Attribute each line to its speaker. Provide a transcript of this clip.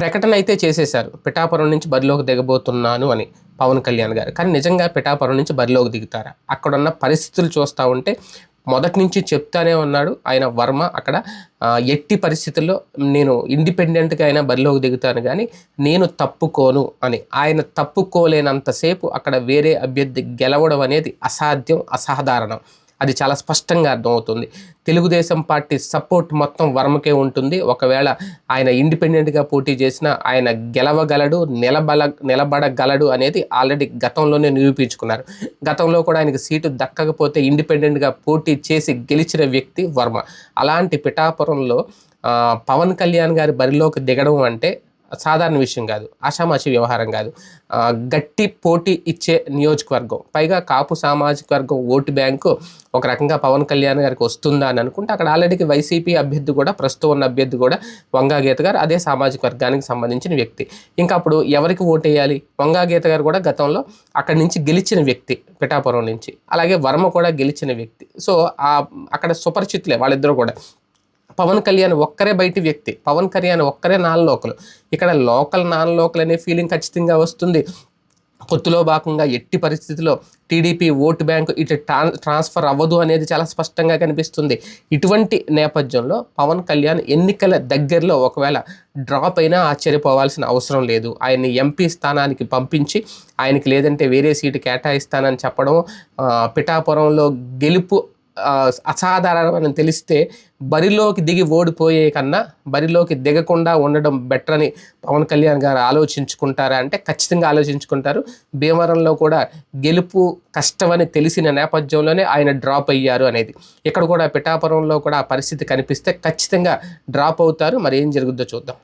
Speaker 1: ప్రకటన అయితే చేసేశారు. పిఠాపురం నుంచి బరిలోకి దిగబోతున్నాను అని పవన్ కళ్యాణ్ గారు. కానీ నిజంగా పిఠాపురం నుంచి బరిలోకి దిగుతారా? అక్కడున్న పరిస్థితులు చూస్తూ ఉంటే మొదటి నుంచి చెప్తానే ఉన్నాడు ఆయన వర్మ. అక్కడ ఎట్టి పరిస్థితుల్లో నేను ఇండిపెండెంట్గా అయినా బరిలోకి దిగుతాను కానీ నేను తప్పుకోను అని. ఆయన తప్పుకోలేనంతసేపు అక్కడ వేరే అభ్యర్థి గెలవడం అనేది అసాధ్యం అసాధారణం. అది చాలా స్పష్టంగా అర్థమవుతుంది. తెలుగుదేశం పార్టీ సపోర్ట్ మొత్తం వర్మకే ఉంటుంది. ఒకవేళ ఆయన ఇండిపెండెంట్గా పోటీ చేసినా ఆయన గెలవగలడు నిలబల నిలబడగలడు అనేది ఆల్రెడీ గతంలోనే నిరూపించుకున్నారు. గతంలో కూడా ఆయనకు సీటు దక్కకపోతే ఇండిపెండెంట్గా పోటీ చేసి గెలిచిన వ్యక్తి వర్మ. అలాంటి పిఠాపురంలో పవన్ కళ్యాణ్ గారి బరిలోకి దిగడం అంటే సాధారణ విషయం కాదు ఆషామాషి వ్యవహారం కాదు. గట్టి పోటీ ఇచ్చే నియోజకవర్గం పైగా కాపు సామాజిక వర్గం ఓటు బ్యాంకు ఒక రకంగా పవన్ కళ్యాణ్ గారికి వస్తుందా అని అనుకుంటే అక్కడ ఆల్రెడీ వైసీపీ అభ్యర్థి కూడా ప్రస్తుతం ఉన్న అభ్యర్థి కూడా వంగాగీత గారు అదే సామాజిక వర్గానికి సంబంధించిన వ్యక్తి. ఇంకా అప్పుడు ఎవరికి ఓటు వేయాలి వంగాగీత గారు కూడా గతంలో అక్కడి నుంచి గెలిచిన వ్యక్తి పిఠాపురం నుంచి. అలాగే వర్మ కూడా గెలిచిన వ్యక్తి. సో అక్కడ సుపరిచితులే వాళ్ళిద్దరూ కూడా. పవన్ కళ్యాణ్ ఒక్కరే బయటి వ్యక్తి. పవన్ కళ్యాణ్ ఒక్కరే నాన్ లోకల్. ఇక్కడ లోకల్ నాన్ లోకల్ అనే ఫీలింగ్ ఖచ్చితంగా వస్తుంది. పొత్తులో భాగంగా ఎట్టి పరిస్థితిలో టీడీపీ ఓటు బ్యాంకు ఇటు ట్రాన్ ట్రాన్స్ఫర్ అవ్వదు అనేది చాలా స్పష్టంగా కనిపిస్తుంది. ఇటువంటి నేపథ్యంలో పవన్ కళ్యాణ్ ఎన్నికల దగ్గరలో ఒకవేళ డ్రాప్ అయినా ఆశ్చర్యపోవాల్సిన అవసరం లేదు. ఆయన్ని ఎంపీ స్థానానికి పంపించి ఆయనకి లేదంటే వేరే సీటు కేటాయిస్తానని చెప్పడం పిఠాపురంలో గెలుపు అసాధారణమని తెలిస్తే బరిలోకి దిగి ఓడిపోయే కన్నా బరిలోకి దిగకుండా ఉండడం బెటర్ అని పవన్ కళ్యాణ్ గారు ఆలోచించుకుంటారా అంటే ఖచ్చితంగా ఆలోచించుకుంటారు. భీమవరంలో కూడా గెలుపు కష్టమని తెలిసిన నేపథ్యంలోనే ఆయన డ్రాప్ అయ్యారు అనేది. ఇక్కడ కూడా పిఠాపురంలో కూడా ఆ పరిస్థితి కనిపిస్తే ఖచ్చితంగా డ్రాప్ అవుతారు. మరి ఏం జరుగుద్దో చూద్దాం.